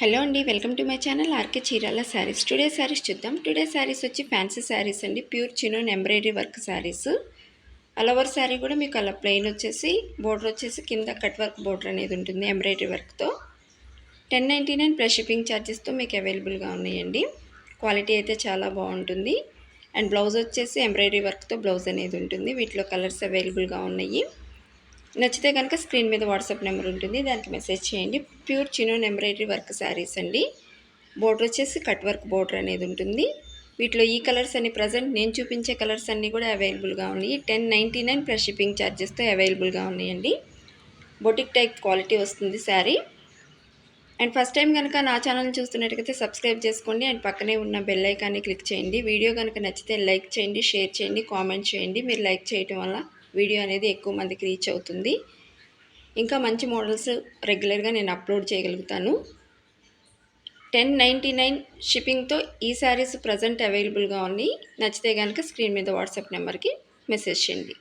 Hello అండి welcome to my channel RK Chirala saris. Today saris చూద్దాం. Today saris వచ్చి fancy saris అండి. Pure chinon embroidery work saris. All over sari కూడా మీకు అలా ప్లెయిన్ వచ్చేసి బోర్డర్ వచ్చేసి కింద కట్ వర్క్ బోర్డర్ అనేది ఉంటుంది ఎంబ్రాయిడరీ వర్క్తో. Ten ninety nine plus shipping ఛార్జెస్తో మీకు అవైలబుల్గా ఉన్నాయండి. క్వాలిటీ అయితే చాలా బాగుంటుంది. అండ్ బ్లౌజ్ వచ్చేసి ఎంబ్రాయిడరీ వర్క్తో బ్లౌజ్ అనేది ఉంటుంది. వీటిలో కలర్స్ అవైలబుల్గా ఉన్నాయి. నచ్చితే కనుక స్క్రీన్ మీద వాట్సాప్ నెంబర్ ఉంటుంది దానికి మెసేజ్ చేయండి. Pure chinon embroidery work saris అండి. బోర్డర్ వచ్చేసి కట్ వర్క్ బోర్డర్ అనేది ఉంటుంది. వీటిలో ఈ కలర్స్ అన్ని ప్రజెంట్ నేను చూపించే కలర్స్ అన్నీ కూడా అవైలబుల్గా ఉన్నాయి. Ten ninety nine plus shipping ఛార్జెస్తో అవైలబుల్గా ఉన్నాయండి. బొటిక్ టైప్ క్వాలిటీ వస్తుంది శారీ. అండ్ ఫస్ట్ టైం కనుక నా ఛానల్ చూస్తున్నట్టుకైతే సబ్స్క్రైబ్ చేసుకోండి. అండ్ పక్కనే ఉన్న బెల్ ఐకాన్ని క్లిక్ చేయండి. వీడియో కనుక నచ్చితే లైక్ చేయండి షేర్ చేయండి కామెంట్ చేయండి. మీరు లైక్ చేయటం వల్ల వీడియో అనేది ఎక్కువ మందికి రీచ్ అవుతుంది. ఇంకా మంచి మోడల్స్ రెగ్యులర్గా నేను అప్లోడ్ చేయగలుగుతాను. టెన్ నైంటీ నైన్ షిప్పింగ్తో ఈ శారీస్ ప్రజెంట్ అవైలబుల్గా ఉన్నాయి. నచ్చితే కనుక స్క్రీన్ మీద వాట్సాప్ నెంబర్కి మెసేజ్ చేయండి.